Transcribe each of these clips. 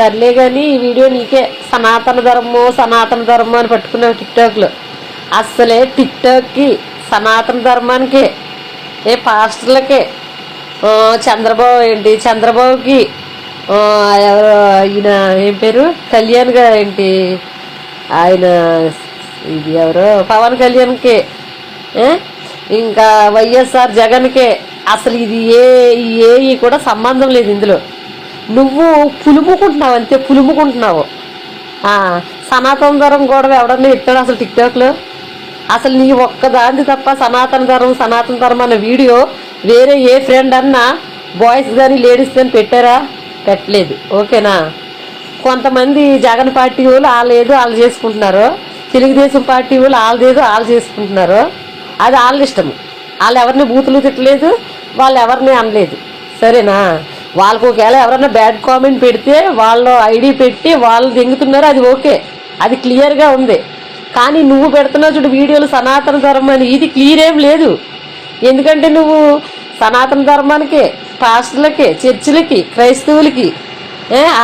సర్లే కానీ ఈ వీడియో నీకే. సనాతన ధర్మం సనాతన ధర్మం అని పట్టుకున్నావు టిక్టాక్లో. అస్సలే టిక్టాక్కి సనాతన ధర్మానికి ఏ పాస్టర్లకే. చంద్రబాబు ఏంటి? చంద్రబాబుకి ఎవరు ఈయన ఏం పేరు? కళ్యాణ్ గారు ఏంటి? ఆయన ఇది ఎవరు? పవన్ కళ్యాణ్కి. ఇంకా వైఎస్ఆర్ జగన్కే. అసలు ఇది ఏ ఏ కూడా సంబంధం లేదు ఇందులో. నువ్వు పులుముకుంటున్నావు. అంతే పులుముకుంటున్నావు సనాతన ధర్మం కూడా ఎవడన్నా పెట్టాడు అసలు టిక్టాక్లో? అసలు నీ ఒక్కదాన్ని తప్ప సనాతన ధర్మం సనాతన ధర్మం అన్న వీడియో వేరే ఏ ఫ్రెండ్ అన్నా బాయ్స్ కానీ లేడీస్ కానీ పెట్టారా? పెట్టలేదు. ఓకేనా? కొంతమంది జగన్ పార్టీ వాళ్ళు వాళ్ళు ఏదో వాళ్ళు చేసుకుంటున్నారు. తెలుగుదేశం పార్టీ వాళ్ళు వాళ్ళదేదో వాళ్ళు చేసుకుంటున్నారు. అది వాళ్ళ ఇష్టం. వాళ్ళు ఎవరిని బూతులు తిట్టలేదు వాళ్ళు ఎవరిని అనలేదు. సరేనా? వాళ్ళకు ఒకవేళ ఎవరైనా బ్యాడ్ కామెంట్ పెడితే వాళ్ళు ఐడి పెట్టి వాళ్ళు దింగుతున్నారు అది ఓకే అది క్లియర్గా ఉంది. కానీ నువ్వు పెడుతున్నావు చూడు వీడియోలు సనాతన ధర్మం ఇది క్లియర్ ఏం లేదు. ఎందుకంటే నువ్వు సనాతన ధర్మానికి పాస్టర్లకి చర్చిలకి క్రైస్తవులకి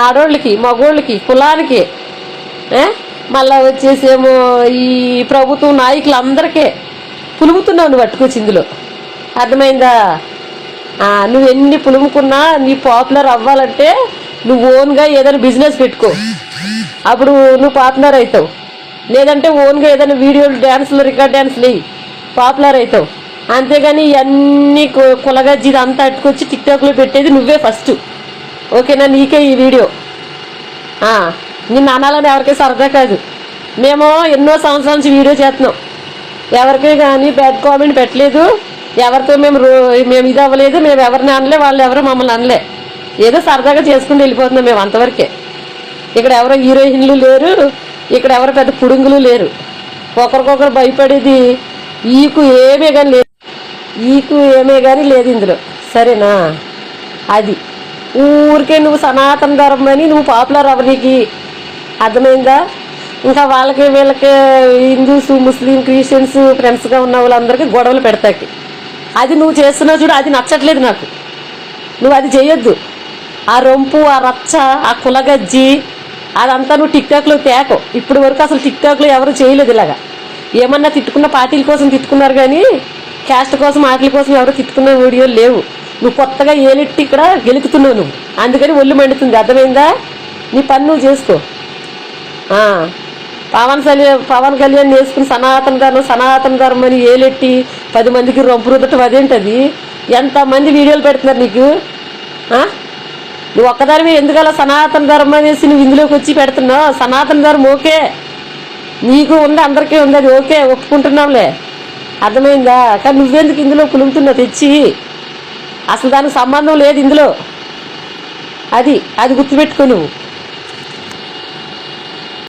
ఆడోళ్ళకి మగోళ్ళకి కులానికి మళ్ళీ మళ్ళా వచ్చేసేమో ఈ ప్రభుత్వం నాయకులందరికీ పులుగుతున్నావు నువ్వు పట్టుకొచ్చి ఇందులో. అర్థమైందా? నువ్వు ఎన్ని పులుముకున్నా నీ పాపులర్ అవ్వాలంటే నువ్వు ఓన్గా ఏదైనా బిజినెస్ పెట్టుకో. అప్పుడు నువ్వు పాపులర్ అవుతావు. లేదంటే ఓన్గా ఏదైనా వీడియోలు డ్యాన్స్లు రికార్డ్ డ్యాన్స్లు వేయి పాపులర్ అవుతావు. అంతేగాని ఇవన్నీ కు- కులగజ్జి అంతా అట్టుకొచ్చి టిక్టాక్లో పెట్టేది నువ్వే ఫస్ట్. ఓకేనా? నీకే ఈ వీడియో. నిన్ను అనాలని ఎవరికీ సరదా కాదు. మేము ఎన్నో సంవత్సరాల నుంచి వీడియో చేస్తున్నాం. ఎవరికి కానీ బ్యాడ్ కామెంట్ పెట్టలేదు. ఎవరితో మేము మేము ఇది అవ్వలేదు మేము ఎవరిని అనలే వాళ్ళు ఎవరు మమ్మల్ని అనలే. ఏదో సరదాగా చేసుకుని వెళ్ళిపోతున్నాం మేము అంతవరకే. ఇక్కడ ఎవరో హీరోయిన్లు లేరు ఇక్కడ ఎవరు పెద్ద పుడుంగులు లేరు. ఒకరికొకరు భయపడేది ఈకు ఏమే కానీ లేదు ఈకు ఏమే కానీ లేదు ఇందులో. సరేనా? అది. ఊరికే నువ్వు సనాతన ధర్మం అని నువ్వు పాపులర్ అవ్వనీకి అర్థమైందా? ఇంకా వాళ్ళకి వీళ్ళకి హిందూస్ ముస్లిం క్రిస్టియన్స్ ఫ్రెండ్స్గా ఉన్న వాళ్ళందరికీ గొడవలు పెడతాకి. అది నువ్వు చేస్తున్నావు చూడు అది నచ్చట్లేదు నాకు. నువ్వు అది చేయొద్దు. ఆ రొంపు ఆ రచ్చ ఆ కులగజ్జి అదంతా నువ్వు టిక్టాక్లో తేకో. ఇప్పుడు వరకు అసలు టిక్టాక్లో ఎవరు చేయలేదు ఇలాగా. ఏమన్నా తిట్టుకున్న పార్టీల కోసం తిట్టుకున్నారు కానీ క్యాస్ట్ కోసం ఆటల కోసం ఎవరు తిట్టుకున్న వీడియోలు లేవు. నువ్వు కొత్తగా ఏలెట్టి ఇక్కడ గెలుకుతున్నావు నువ్వు. అందుకని ఒళ్ళు మండుతుంది. అర్థమైందా? నీ పని నువ్వు చేసుకో. పవన్ కళ్యాణ్ పవన్ కళ్యాణ్ వేసుకుని సనాతన ధర్మం సనాతన ధర్మం అని ఏలెట్టి పది మందికి రొంపు రుద్దటం అదేంటది? ఎంతమంది వీడియోలు పెడుతున్నారు నీకు? నువ్వు ఒక్కదానివి ఎందుకలా సనాతన ధర్మం అనేసి నువ్వు ఇందులోకి వచ్చి పెడుతున్నావు? సనాతన ధర్మం ఓకే. నీకు ఉంది అందరికీ ఉంది అది ఓకే ఒప్పుకుంటున్నాంలే అర్థమైందా? కానీ నువ్వెందుకు ఇందులో పులుముతున్నావు తెచ్చి? అసలు దానికి సంబంధం లేదు ఇందులో. అది అది గుర్తుపెట్టుకో నువ్వు.